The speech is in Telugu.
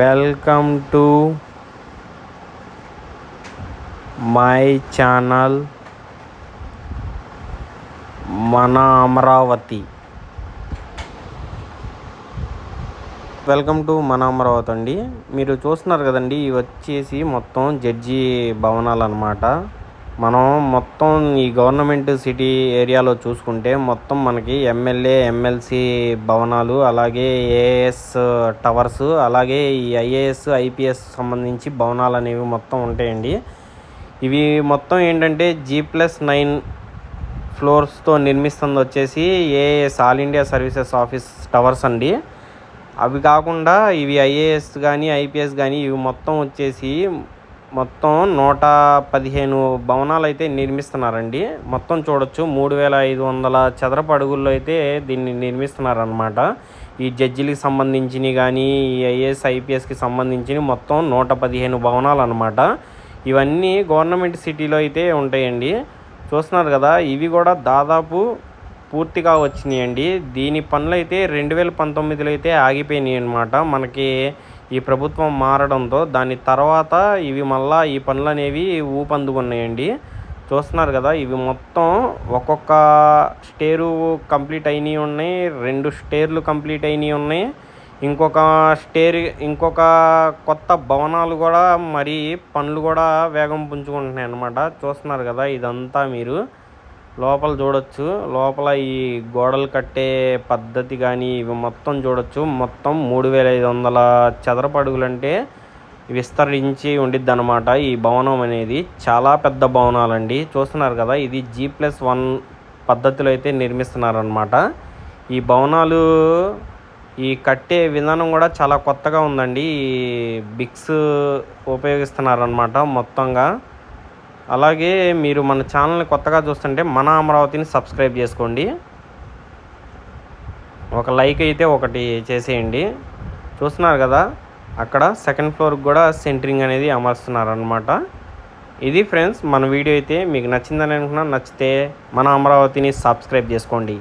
వెల్కమ్ టు మై ఛానల్ మన అమరావతి వెల్కమ్ టు మన అమరావతి అండి. మీరు చూస్తున్నారు కదండి ఇవి వచ్చేసి మొత్తం జడ్జి భవనాలు అన్నమాట. మనం మొత్తం ఈ గవర్నమెంట్ సిటీ ఏరియాలో చూసుకుంటే మొత్తం మనకి ఎమ్మెల్యే ఎమ్మెల్సీ భవనాలు అలాగే ఏఎస్ టవర్స్ అలాగే ఈ ఐఏఎస్ ఐపీఎస్ సంబంధించి భవనాలు అనేవి మొత్తం ఉంటాయండి. ఇవి మొత్తం ఏంటంటే జీ ప్లస్ నైన్ ఫ్లోర్స్తో నిర్మిస్తుంది వచ్చేసి AS all India services office towers అండి. అవి కాకుండా ఇవి ఐఏఎస్ కానీ ఐపీఎస్ కానీ ఇవి మొత్తం వచ్చేసి మొత్తం నూట పదిహేను భవనాలు అయితే నిర్మిస్తున్నారండి. మొత్తం చూడొచ్చు మూడు వేల ఐదు వందల చదరపు అడుగుల్లో అయితే దీన్ని నిర్మిస్తున్నారనమాట ఈ జడ్జిలకి సంబంధించినవి కానీ ఈ ఐఏఎస్ ఐపీఎస్కి సంబంధించినవి మొత్తం నూట పదిహేను భవనాలు అనమాట ఇవన్నీ గవర్నమెంట్ సిటీలో అయితే ఉంటాయండి. చూస్తున్నారు కదా ఇవి కూడా దాదాపు పూర్తిగా వచ్చినాయండి. దీని పనులు అయితే రెండు వేల పంతొమ్మిదిలో అయితే ఆగిపోయినాయి అనమాట మనకి ఈ ప్రభుత్వం మారడంతో దాని తర్వాత ఇవి మళ్ళా ఈ పనులు అనేవి ఊపందుకున్నాయండి. చూస్తున్నారు కదా ఇవి మొత్తం ఒక్కొక్క స్టేరు కంప్లీట్ అయినవి ఉన్నాయి రెండు స్టేర్లు కంప్లీట్ అయినవి ఉన్నాయి. ఇంకొక స్టేర్ ఇంకొక కొత్త భవనాలు కూడా మరి పనులు కూడా వేగం పుంజుకుంటున్నాయి అన్నమాట చూస్తున్నారు కదా ఇదంతా మీరు. లోపల చూడొచ్చు. లోపల ఈ గోడలు కట్టే పద్ధతి కానీ ఇవి మొత్తం చూడొచ్చు. మొత్తం మూడు వేల ఐదు వందల చదరపడుగులంటే విస్తరించి ఉండిద్ది అనమాట ఈ భవనం అనేది. చాలా పెద్ద భవనాలండి. చూస్తున్నారు కదా ఇది జీ ప్లస్ వన్ పద్ధతిలో అయితే నిర్మిస్తున్నారనమాట ఈ భవనాలు ఈ కట్టే విధానం కూడా చాలా కొత్తగా ఉందండి. ఈ బిక్స్ ఉపయోగిస్తున్నారనమాట మొత్తంగా. అలాగే మీరు మన ఛానల్ని కొత్తగా చూస్తుంటే మన అమరావతిని సబ్స్క్రైబ్ చేసుకోండి. ఒక లైక్ అయితే ఒకటి చేసేయండి. చూస్తున్నారు కదా అక్కడ సెకండ్ ఫ్లోర్కి కూడా సెంటరింగ్ అనేది అమరుస్తున్నారనమాట ఇది ఫ్రెండ్స్ మన వీడియో అయితే మీకు నచ్చిందని అనుకున్నా నచ్చితే మన అమరావతిని సబ్స్క్రైబ్ చేసుకోండి.